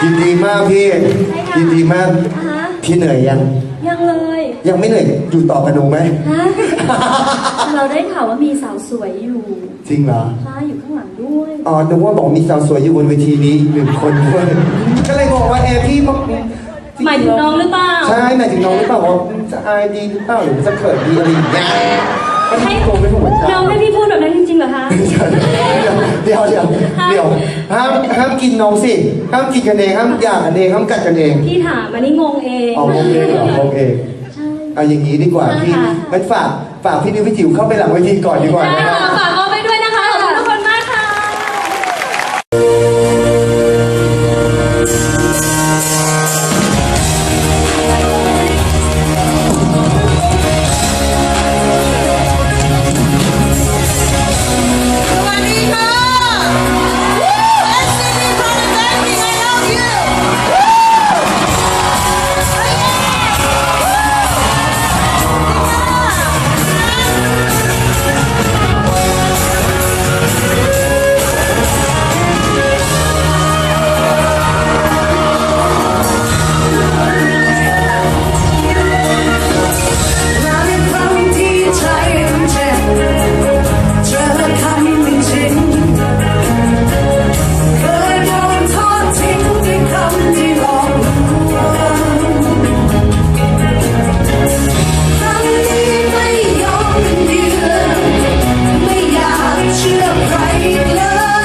ยนะคะยินดีมากพี่ ยินดีมาก อ่าฮะ พี่เหนื่อยยัง ยังเลยยังไม่เหนื่อยอยู่ต่อกับหนูไหม ฮะ เราได้ข่าวว่ามีสาวสวยอยู่จริงเหรอค่ะอยู่ข้างหลังด้วย อ๋อนึกว่าบอกมีสาวสวยอยู่บนเวทีนี้อีกหนึ่งคนด้วยก็เลยบอกว่าเออพี่บอกหมายถึงน้องหรือเปล่า ใช่หมายถึงน้องหรือเปล่าว่าจะอายดีหรือเปล่าหรือจะเขินดีอะไรอย่างเงี้ยมันให้โกงไม่ถูกเหมือนกันน้องให้พี่พูดแบบนั้นจริงๆเหรอคะ เดี๋ยวเดี๋ยวเดี๋ยว ห้ามห้ามกินน้องสิห้ามกินกันเองห้ามอยากกันเองห้ามกัดกันเองพี่ถามอันนี้งงเองเอาโอเคเหรอโอเคใช่เอาอย่างนี้ดีกว่าพี่ค่ะงั้นฝากฝากพี่นิวพี่จิ๋วเข้าไปหลังเวทีก่อนดีกว่าได้นะคค่ะรับฝาก right love.